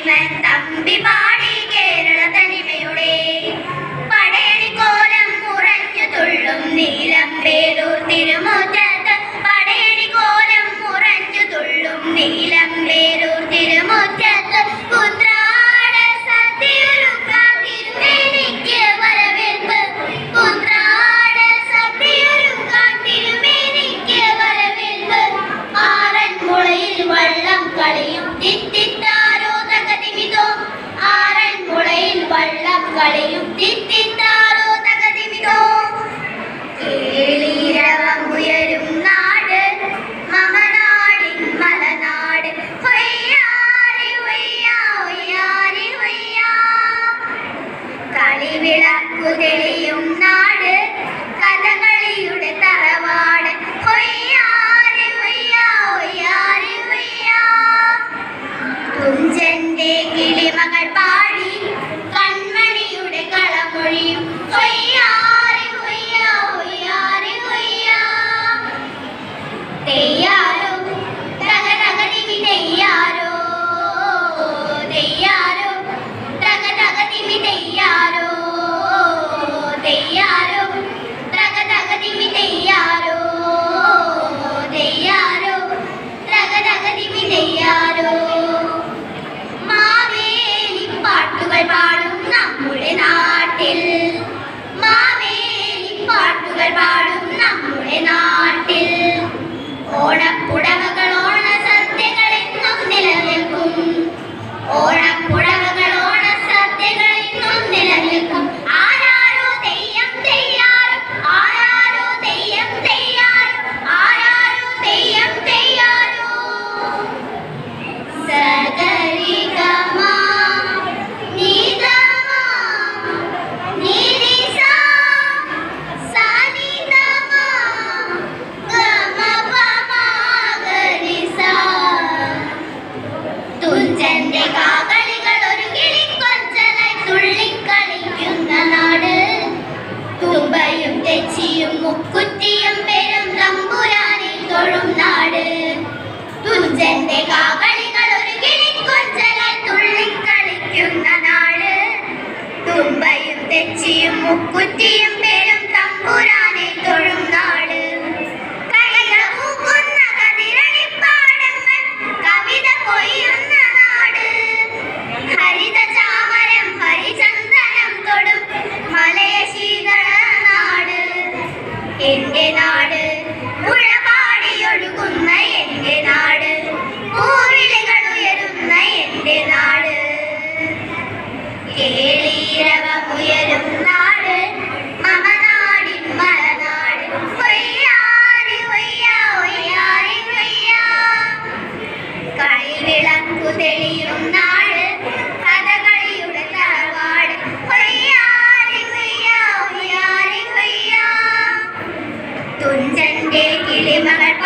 ഇവൻ തമ്പി നീലം പേരൂർ കുറ്റിയും പേരും തമ്പുരാനെ തൊഴും നാട്. കവിത കൊയ്യുന്ന നാട്. ഹരിത ചാമരം ഹരിചന്ദനം തൊടും മലയ നാട് എന്റെ നാട് മുഴ തുഞ്ചന്റെ കിളിമകൾ